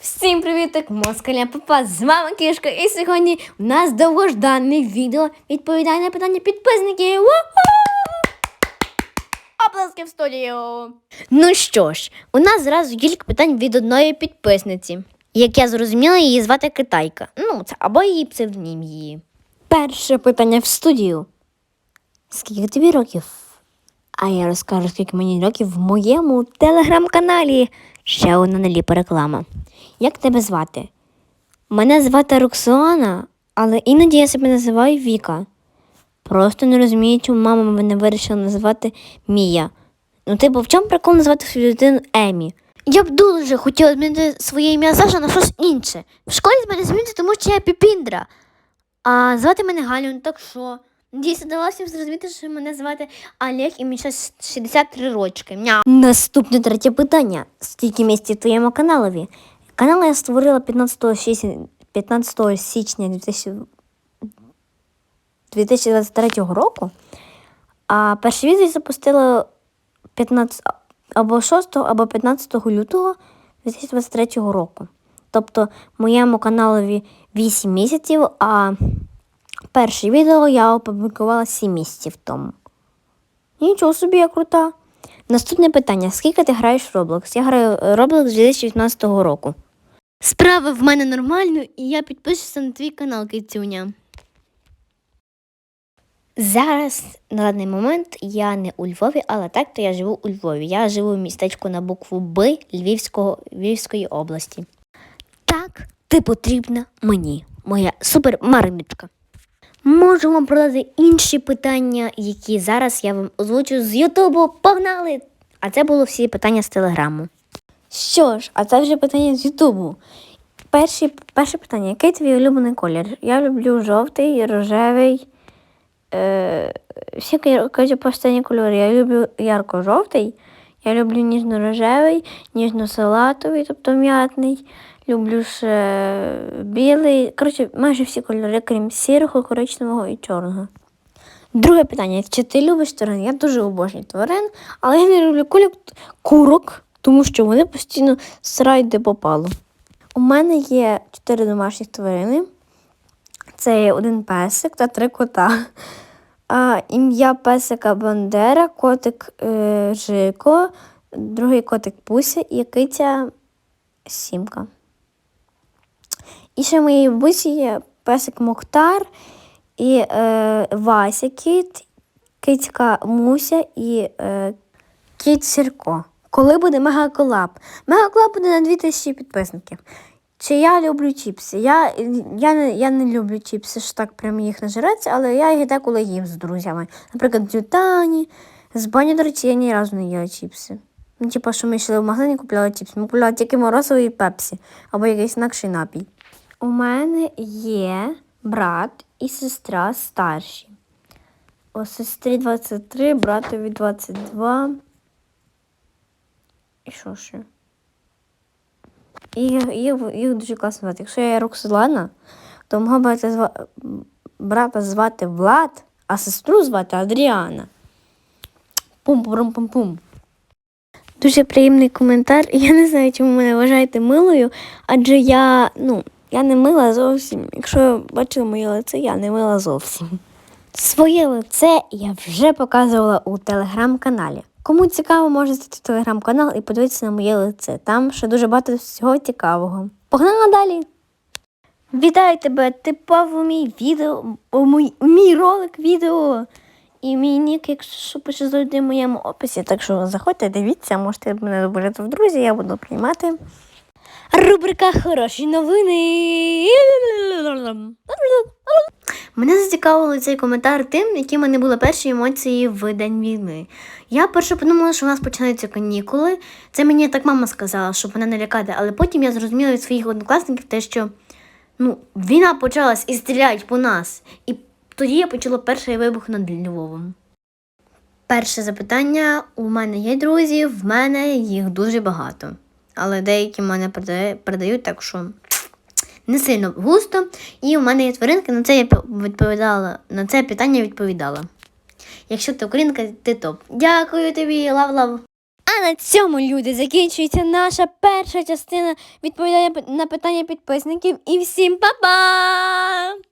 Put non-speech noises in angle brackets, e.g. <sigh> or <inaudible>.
Всім привіток, москаля Папа, з вами Кішка, і сьогодні у нас довгожданне відео відповідає на питання підписників. Оплески в студію. Ну що ж, у нас зразу кілька питань від одної підписниці. Як я зрозуміла, її звати Китайка. Ну, це або її псевдонім її. Перше питання в студію. Скільки тобі років? А я розкажу, скільки мені років в моєму телеграм-каналі. Ще одна наліпа реклама. Як тебе звати? Мене звати Роксолана, але іноді я себе називаю Віка. Просто не розумію, чому мама мене вирішила називати Мія. Ну, типу, в чому прикол назвати свою дитину Емі? Я б дуже хотіла змінити своє ім'я Саша на щось інше. В школі з мене змінити, тому що я Піпіндра. А звати мене Галю, ну так що? Надіюся, дала всім зрозуміти, що мене звати Олег і мені зараз 63 рочки. Мя. Наступне третє питання. Скільки місяців твоєму каналові? Канал я створила 15 січня, 15 січня 2023 року, а перше відео запустила 15, або 6, або 15 лютого 2023 року. Тобто моєму каналові 8 місяців, а перше відео я опублікувала 7 місяців тому. Нічого собі, я крута. Наступне питання: скільки ти граєш в Roblox? Я граю в Roblox з 2019 року. Справа в мене нормально, і я підпишуся на твій канал, Кицюня. Зараз на даний момент я не у Львові, але так то я живу у Львові. Я живу в містечку на букву Б Львівського, Львівської області. Так, ти потрібна мені, моя супермарничка. Можу вам продати інші питання, які зараз я вам озвучу з Ютубу. Погнали! А це було всі питання з телеграму. Що ж, а це вже питання з Ютубу. Перші, перше питання: який твій улюблений колір? Я люблю жовтий, рожевий. Е, всі кажуть останні кольори. Я люблю ярко-жовтий, я люблю ніжно-рожевий, ніжно-салатовий, тобто м'ятний. Люблю ще білий. Коротше, майже всі кольори, крім сірого, коричневого і чорного. Друге питання: чи ти любиш тварин? Я дуже обожнюю тварин, але я не люблю кульок курок, тому що вони постійно срають де попало. У мене є чотири домашні тварини. Це є один песик та три кота. А, ім'я песика Бандера, котик е, Жико, другий котик Пуся і киця Сімка. І ще в моїй бабусі є песик Мохтар і е, Вася кіт, кицька Муся і е, кіт Сірко. Коли буде мегаколаб? Мегаколаб буде на 2000 підписників. Чи я люблю чіпси? Я, я, не, я не люблю чіпси, що так прям їх нажиреться, але я їх деколи їм з друзями. Наприклад, Дютані, з бані, до речі, я ні разу не їла чіпси. Ну, типу, що ми йшли в магазин і купляли чіпси. Ми купляли тільки морозовий і пепсі або якийсь інакший напій. У мене є брат і сестра старші. У сестрі 23, братові 22. І що ще? І їх, дуже класно звати. Якщо я Роксолана, то мого брата, зва... брата звати Влад, а сестру звати Адріана. Пум-пум-пум-пум. Дуже приємний коментар. <laughs> Я не знаю, чому мене вважаєте милою, адже я, ну, я не мила зовсім. Якщо ви бачили моє лице, я не мила зовсім. Своє лице я вже показувала у телеграм-каналі. Кому цікаво, може зайти в телеграм-канал і подивитися на моє лице. Там ще дуже багато всього цікавого. Погнала далі! Вітаю тебе! Ти попав у мій відео, у мій, мій ролик відео. І мій нік, якщо пише завжди в моєму описі. Так що заходьте, дивіться, можете мене добавити в друзі, я буду приймати. Рубрика Хороші новини. Мене зацікавили цей коментар тим, які в мене були перші емоції в день війни. Я перше подумала, що у нас починаються канікули. Це мені так мама сказала, щоб мене не лякати, але потім я зрозуміла від своїх однокласників те, що ну, війна почалась і стріляють по нас. І тоді я почула перший вибух над Львовом. Перше запитання: у мене є друзі, в мене їх дуже багато. Але деякі мене передає- передають так, що не сильно густо. І у мене є тваринки, на це я відповідала, на це питання відповідала. Якщо ти українка, ти топ. Дякую тобі, лав-лав. А на цьому, люди, закінчується наша перша частина відповідання на питання підписників. І всім па-па!